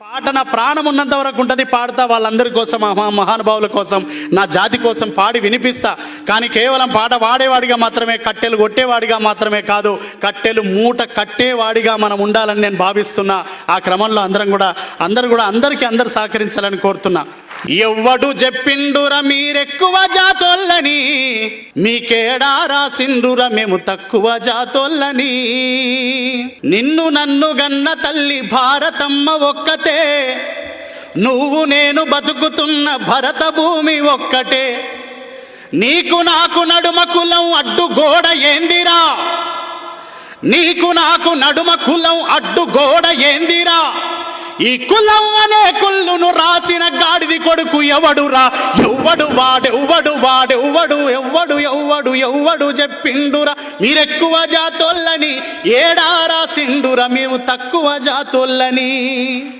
పాట నా ప్రాణం ఉన్నంత వరకు ఉంటుంది పాడతా వాళ్ళందరి కోసం మహా మహానుభావుల కోసం నా జాతి కోసం పాడి వినిపిస్తా. కానీ కేవలం పాట వాడేవాడిగా మాత్రమే కట్టెలు కొట్టేవాడిగా మాత్రమే కాదు కట్టెలు మూట కట్టేవాడిగా మనం ఉండాలని నేను భావిస్తున్నా. ఆ క్రమంలో అందరం కూడా అందరు కూడా అందరికీ అందరు సహకరించాలని కోరుతున్నా. ఎవ్వడు చెప్పిండురా మీరెక్కువ జాతోళ్ళని మీకేడా రాసిండురా మేము తక్కువ జాతోళ్ళని. నిన్ను నన్ను గన్న తల్లి భారతమ్మ ఒక్కతే నువ్వు నేను బతుకుతున్న భరత భూమి ఒక్కటే. నీకు నాకు నడుమ కులం అడ్డు గోడ ఏందిరా? నీకు నాకు నడుమ కులం అడ్డు గోడ ఏ ఈ కులం అనే కుళ్ళును రాసిన గాడిది కొడుకు ఎవడురా? ఎవ్వడు వాడెవ్వడు వాడెవ్వడు ఎవ్వడు ఎవ్వడు ఎవ్వడు చెప్పిండురా. మీరెక్కువ జాతోళ్ళని ఏడా రాసిండురా? మేము తక్కువ జాతోళ్ళని.